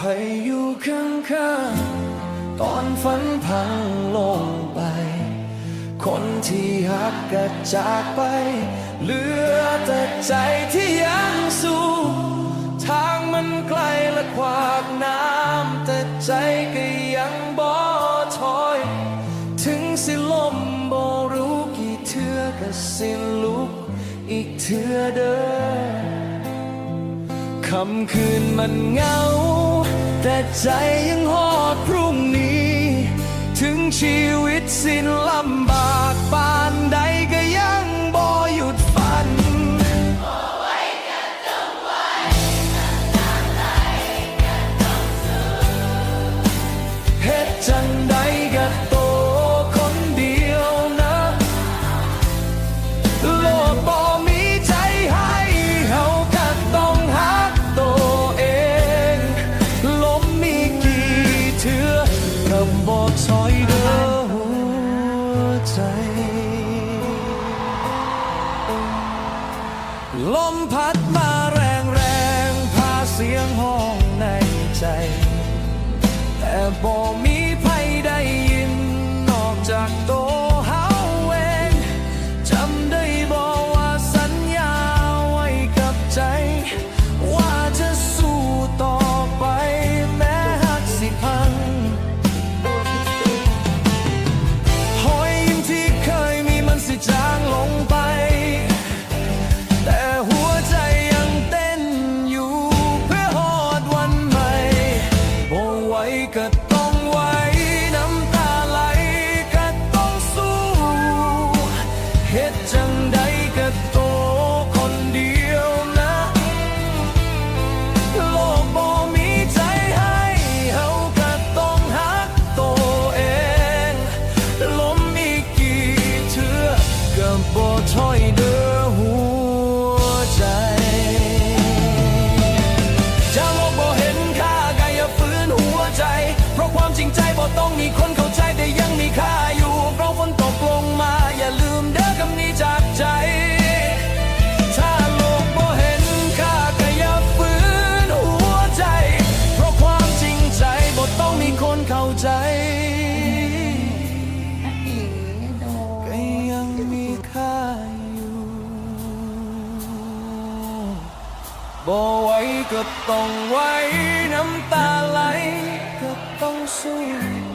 พยอยู่ข้างๆตอนฝันพังลงไป คนที่หักก็จากไป เหลือแต่ใจที่ยังสู้ทางมันไกลและขวากน้ำแต่ใจก็ยังบ่ถอย ถึงสิลมบ่รู้กี่เทือก็สิลุกอีกเทือเด้อ คำคืนมันเงา แต่ใจยังหอดพรุ่งนี้ ถึงชีวิตสิ้นลำบากปานใด ใจ ลมพัดมาแรงแรงพาเสียงห้องในใจ แต่บ่มี บ่ถ บ่ไหวก็ต้องไหวน้ำตาไหลก็ต้องสู้